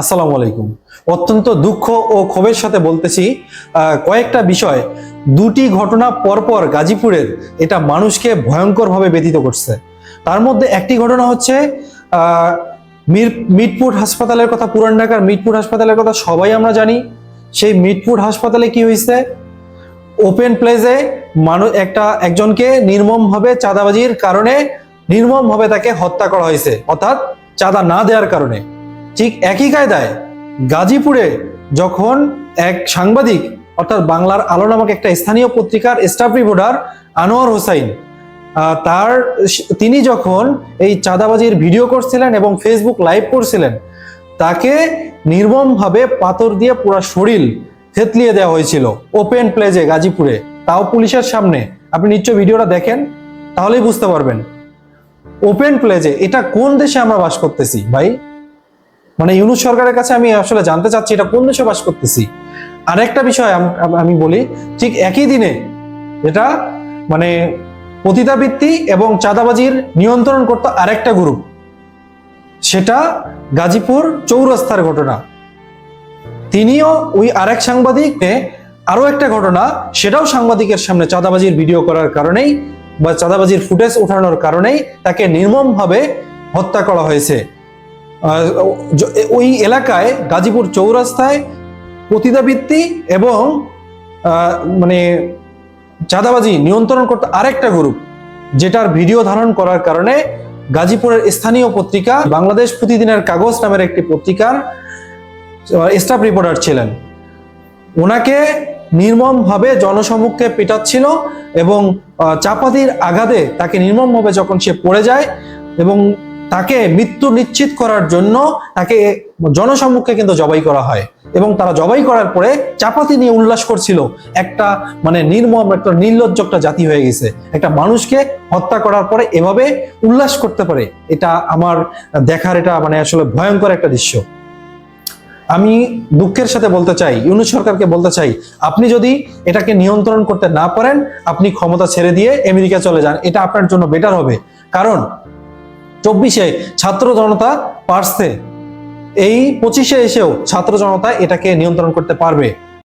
আসসালামু আলাইকুম। অত্যন্ত দুঃখ ও ক্ষোভের সাথে বলতেছি কয়েকটা বিষয়। দুটি ঘটনা পরপর গাজীপুরের এটা মানুষকে ভয়ঙ্করভাবে ব্যথিত করছে। তার মধ্যে একটি ঘটনা হচ্ছে মির মিটপুর হাসপাতালের কথা, পুরান ঢাকার মিটপুর হাসপাতালের কথা সবাই আমরা জানি। সেই মিটপুর হাসপাতালে কি হয়েছে? ওপেন প্লেসে মানুষ একটা, একজনকে নির্মমভাবে চাঁদাবাজির কারণে নির্মমভাবে তাকে হত্যা করা হয়েছে। অর্থাৎ চাঁদা না দেওয়ার কারণে। ঠিক একই কায়দায় গাজীপুরে যখন এক সাংবাদিক, অর্থাৎ বাংলার আলো নামক একটা স্থানীয় পত্রিকার স্টাফ রিপোর্টার আনোয়ার হোসাইন তার তিনি যখন এই চাঁদাবাজির ভিডিও করছিলেন এবং ফেসবুক লাইভ করছিলেন, তাকে নির্মমভাবে পাথর দিয়ে পুরো শরীর থেতলিয়ে দেওয়া হয়েছিল ওপেন প্লেজে গাজীপুরে। তাও পুলিশের সামনে। আপনি নিশ্চয় ভিডিওটা দেখেন, তাহলেই বুঝতে পারবেন। ওপেন প্লেজে এটা কোন দেশে আমরা বাস করতেছি ভাই? মানে ইউনুস সরকারের কাছে আমি আসলে জানতে চাচ্ছি এটা কোন দেশে বাস করতেছি। আরেকটা বিষয় আম- বলি, ঠিক একই দিনে এটা মানে পতিতাবৃত্তি এবং চাঁদাবাজির নিয়ন্ত্রণ করতো আরেকটা গ্রুপ সেটা গাজীপুর চৌরাস্তার ঘটনা। তিনিও ওই আরেক সাংবাদিককে আরও একটা ঘটনা, সেটাও সাংবাদিকের সামনে চাঁদাবাজির ভিডিও করার কারণেই বা চাঁদাবাজির ফুটেজ ওঠানোর কারণেই তাকে নির্মমভাবে হত্যা করা হয়েছে। ওই এলাকায় গাজীপুর চৌরাস্তায় পতিতাবৃত্তি এবং মানে চাঁদাবাজি নিয়ন্ত্রণ করতে আরেকটা গ্রুপ যেটার ভিডিও ধারণ করার কারণে গাজীপুরের স্থানীয় পত্রিকা বাংলাদেশ প্রতিদিনের কাগজ নামের একটি পত্রিকার স্টাফ রিপোর্টার ছিলেন। ওনাকে নির্মমভাবে জনসমুখে পেটাচ্ছিল এবং চাপাতির আঘাতে তাকে নির্মমভাবে যখন সে পড়ে যায় এবং তাকে মৃত্যু নিশ্চিত করার জন্য তাকে জনসম্মুখে কিন্তু জবাই করা হয়। এবং তারা জবাই করার পরে চাপাতি নিয়ে উল্লাস করছিল। একটা মানে নির্মম, একটা নির্লজ্জ একটা জাতি হয়ে গেছে। একটা মানুষকে হত্যা করার পরে এভাবে উল্লাস করতে পারে। এটা আমার দেখার এটা মানে আসলে ভয়ঙ্কর একটা দৃশ্য। আমি দুঃখের সাথে বলতে চাই, ইউনুস সরকারকে বলতে চাই, আপনি যদি এটাকে নিয়ন্ত্রণ করতে না পারেন, আপনি ক্ষমতা ছেড়ে দিয়ে আমেরিকা চলে যান। এটা আপনার জন্য বেটার হবে। কারণ চব্বিশে ছাত্র জনতা পারছে। এই পঁচিশে এসেও ছাত্র জনতা এটাকে নিয়ন্ত্রণ করতে পারবে।